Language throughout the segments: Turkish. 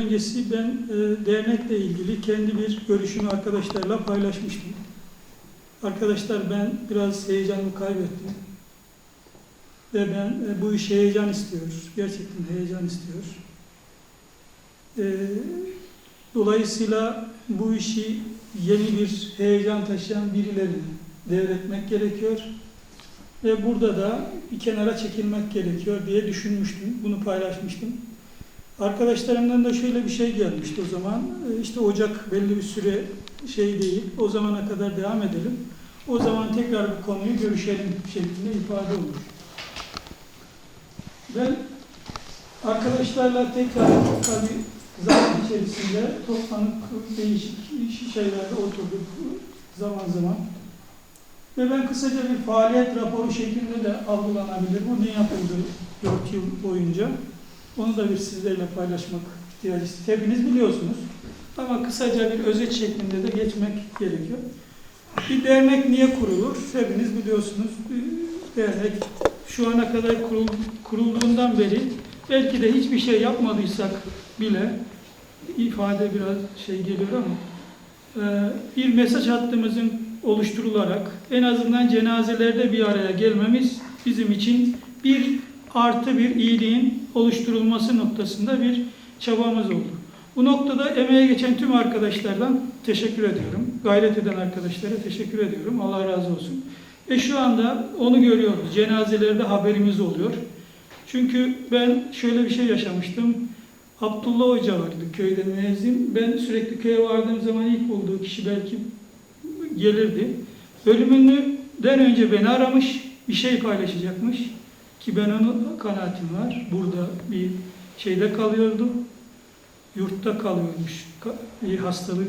öncesi ben e, dernekle ilgili kendi bir görüşümü arkadaşlarla paylaşmıştım. Arkadaşlar ben biraz heyecanımı kaybettim. Ve ben e, bu iş heyecan istiyor. Gerçekten heyecan istiyor. E, dolayısıyla bu işi yeni bir heyecan taşıyan birilerine devretmek gerekiyor. Ve burada da bir kenara çekilmek gerekiyor diye düşünmüştüm. Bunu paylaşmıştım. Arkadaşlarımdan da şöyle bir şey gelmişti o zaman. E, İşte Ocak belli bir süre şey değil. O zamana kadar devam edelim. O zaman tekrar bu konuyu görüşelim şeklinde ifade olmuş. Ben arkadaşlarla tekrar tabii zaman içerisinde toplanıp değişik şeylerde oturduk zaman zaman. Ve ben kısaca bir faaliyet raporu şeklinde de algılanabilir. Bu ne yapıldı 4 yıl boyunca? Onu da bir sizlerle paylaşmak ihtiyacı Hepiniz biliyorsunuz. Ama kısaca bir özet şeklinde de geçmek gerekiyor. Bir dernek niye kurulur? Hepiniz biliyorsunuz. Dernek şu ana kadar kurul, kurulduğundan beri belki de hiçbir şey yapmadıysak bile ifade biraz şey geliyor ama e, bir mesaj hattımızın oluşturularak en azından cenazelerde bir araya gelmemiz bizim için bir artı bir iyiliğin oluşturulması noktasında bir çabamız oldu. Bu noktada emeğe geçen tüm arkadaşlardan teşekkür ediyorum. Gayret eden arkadaşlara teşekkür ediyorum. Allah razı olsun. Ve şu anda onu görüyoruz. Cenazelerde haberimiz oluyor. Çünkü ben şöyle bir şey yaşamıştım. Abdullah Hoca vardı köyde müezzin. Ben sürekli köye vardığım zaman ilk bulduğu kişi belki gelirdi. Ölümünden önce beni aramış, bir şey paylaşacakmış. Ki ben onun kanaatim var. Burada bir şeyde kalıyordu. Yurtta kalıyormuş. Bir hastalık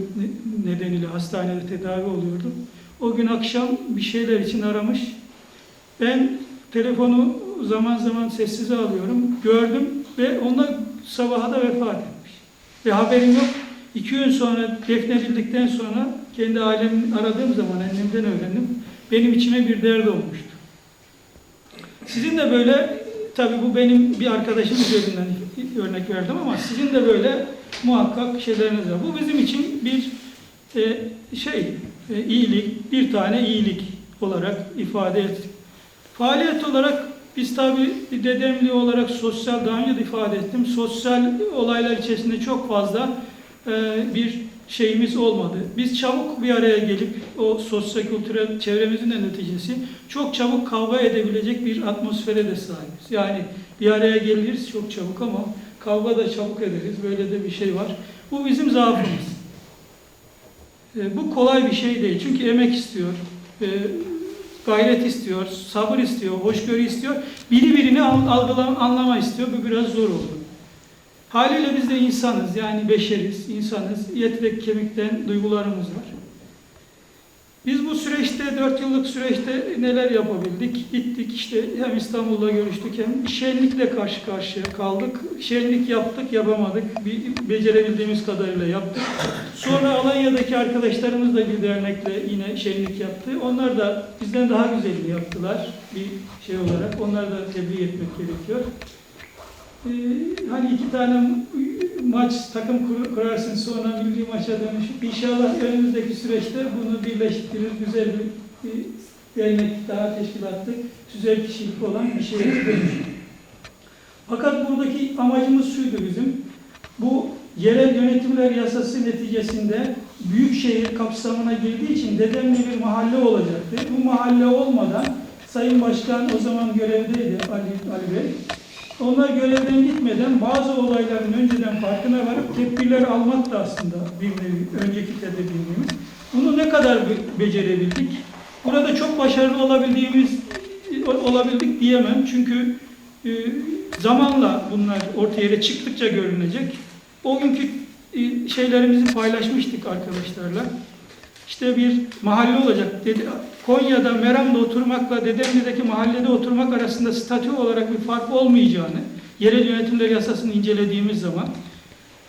nedeniyle hastanede tedavi oluyordu. O gün akşam bir şeyler için aramış. Ben telefonu zaman zaman sessize alıyorum. Gördüm ve ondan sabaha da vefat etmiş. Ve haberim yok. İki gün sonra defnedildikten sonra kendi ailemi aradığım zaman annemden öğrendim. Benim içime bir dert olmuştu. Sizin de böyle, tabi bu benim bir arkadaşım üzerinden örnek verdim ama sizin de böyle muhakkak şeyleriniz var. Bu bizim için bir e, şey, e, iyilik, bir tane iyilik olarak ifade ettik. Faaliyet olarak biz tabi dedemli olarak sosyal, daha önce de ifade ettim, sosyal olaylar içerisinde çok fazla e, bir şeyimiz olmadı. Biz çabuk bir araya gelip o sosyo-kültürel çevremizin de neticesi çok çabuk kavga edebilecek bir atmosfere de sahibiz. Yani bir araya geliriz çok çabuk ama kavga da çabuk ederiz. Böyle de bir şey var. Bu bizim zaafımız. E, bu kolay bir şey değil. Çünkü emek istiyor. E, gayret istiyor, sabır istiyor, hoşgörü istiyor. Biri birini algılama, anlama istiyor. Bu biraz zor olur. Haliyle biz de insanız, yani beşeriz, insanız. Et ve kemikten duygularımız var. Biz bu süreçte, dört yıllık süreçte neler yapabildik? Gittik işte hem İstanbul'da görüştük hem şenlikle karşı karşıya kaldık. Şenlik yaptık, yapamadık. Bir, becerebildiğimiz kadarıyla yaptık. Sonra Alanya'daki arkadaşlarımız da bir dernekle yine şenlik yaptı. Onlar da bizden daha güzelini yaptılar bir şey olarak. Onları da tebrik etmek gerekiyor. Ee, hani iki tane maç takım kur, kurarsın sonra milli maça dönüşüp inşallah önümüzdeki süreçte bunu birleştirir güzel bir, bir dernek daha teşkilatlı güzel kişilik olan bir şeye dönüşür. Fakat buradaki amacımız şuydu bizim. Bu yerel yönetimler yasası neticesinde büyükşehir kapsamına girdiği için Dedemli bir mahalle olacaktı. Bu mahalle olmadan Sayın Başkan o zaman görevdeydi Ali, Ali Bey. Onlar görevden gitmeden bazı olayların önceden farkına varıp tedbirler almak da aslında bir nevi önceki tedbirimiz. Bunu ne kadar becerebildik? Burada çok başarılı olabildiğimiz olabildik diyemem. Çünkü e, zamanla bunlar ortaya çıktıkça görünecek. O günkü e, şeylerimizi paylaşmıştık arkadaşlarla. İşte bir mahalle olacak. Dedi, Konya'da Meram'da oturmakla Dedemli'deki mahallede oturmak arasında statü olarak bir fark olmayacağını, yerel yönetimler yasasını incelediğimiz zaman,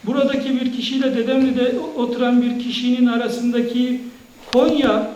buradaki bir kişiyle Dedemli'de oturan bir kişinin arasındaki Konya